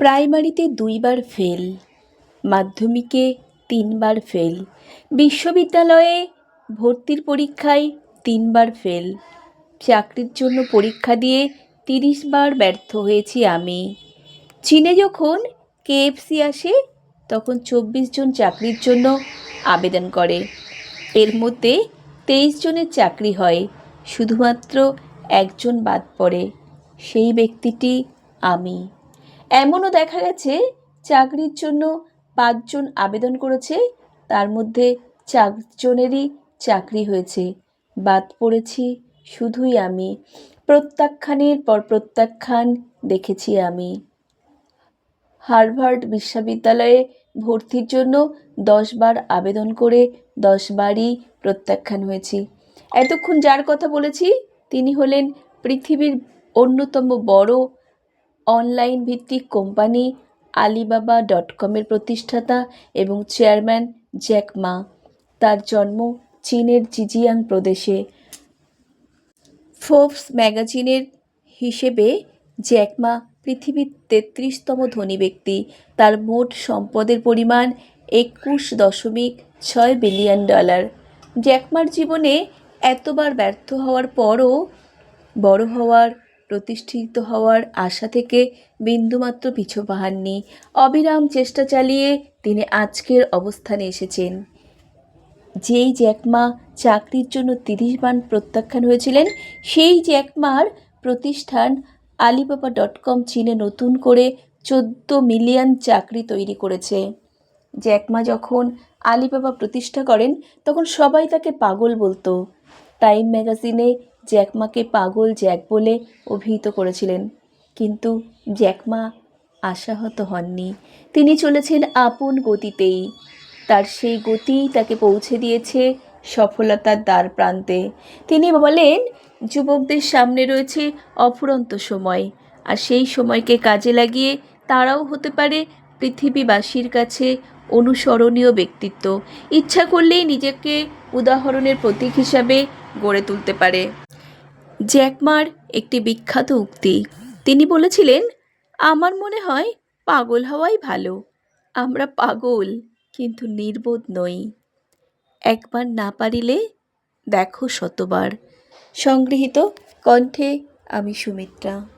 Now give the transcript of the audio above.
প্রাইমারিতে দুইবার ফেল, মাধ্যমিকে তিনবার ফেল, বিশ্ববিদ্যালয়ে ভর্তির পরীক্ষায় তিনবার ফেল, চাকরির জন্য পরীক্ষা দিয়ে তিরিশ বার ব্যর্থ হয়েছি আমি। চীনে যখন কেএফসি আসে, তখন চব্বিশ জন চাকরির জন্য আবেদন করে। এর মধ্যে তেইশ জনের চাকরি হয়, শুধুমাত্র একজন বাদ পড়ে, সেই ব্যক্তিটি আমি। এমনও দেখা গেছে, চাকরির জন্য পাঁচজন আবেদন করেছে, তার মধ্যে চারজনেরই চাকরি হয়েছে। বাদ পড়েছি শুধুই আমি। প্রত্যাখ্যানের পর প্রত্যাখ্যান দেখেছি আমি। হার্ভার্ড বিশ্ববিদ্যালয়ে ভর্তির জন্য দশবার আবেদন করে দশবারই প্রত্যাখ্যান হয়েছি। এতক্ষণ যার কথা বলেছি, তিনি হলেন পৃথিবীর অন্যতম বড় অনলাইন ভিত্তিক কোম্পানি আলিবাবা ডট কমের প্রতিষ্ঠাতা এবং চেয়ারম্যান জ্যাক মা। তার জন্ম চীনের জিজিয়াং প্রদেশে। ফোর্বস ম্যাগাজিনের হিসেবে জ্যাকমা পৃথিবীর তেত্রিশতম ধনী ব্যক্তি। তার মোট সম্পদের পরিমাণ একুশ দশমিক ছয় বিলিয়ন ডলার। জ্যাকমার জীবনে এতবার ব্যর্থ হওয়ার পরও বড় হওয়ার প্রতিষ্ঠিত হওয়ার আশা থেকে বিন্দুমাত্র পিছু পাহাননি। অবিরাম চেষ্টা চালিয়ে তিনি আজকের অবস্থানে এসেছেন। যেই জ্যাকমা চাকরির জন্য তিরিশ বার প্রত্যাখ্যান হয়েছিলেন, সেই জ্যাকমার প্রতিষ্ঠান আলিবাবা ডট কম চীনে নতুন করে চোদ্দ মিলিয়ন চাকরি তৈরি করেছে। জ্যাকমা যখন আলিবাবা প্রতিষ্ঠা করেন, তখন সবাই তাকে পাগল বলতো। টাইম ম্যাগাজিনে জ্যাকমাকে পাগল জ্যাক বলে অভিহিত করেছিলেন। কিন্তু জ্যাকমা আশাহত হননি। তিনি চলেছেন আপন গতিতেই। তার সেই গতি তাকে পৌঁছে দিয়েছে সফলতার দ্বার প্রান্তে। তিনি বলেন, যুবকদের সামনে রয়েছে অফুরন্ত সময়। আর সেই সময়কে কাজে লাগিয়ে তারাও হতে পারে পৃথিবীবাসীর কাছে অনুসরণীয় ব্যক্তিত্ব। ইচ্ছা করলেই নিজেকে উদাহরণের প্রতীক হিসাবে গড়ে তুলতে পারে। জ্যাকমার একটি বিখ্যাত উক্তি। তিনি বলেছিলেন, আমার মনে হয় পাগল হওয়াই ভালো। আমরা পাগল, কিন্তু নির্বোধ নই। একবার না পারিলে দেখো শতবার। সংগৃহীত কণ্ঠে আমি সুমিত্রা।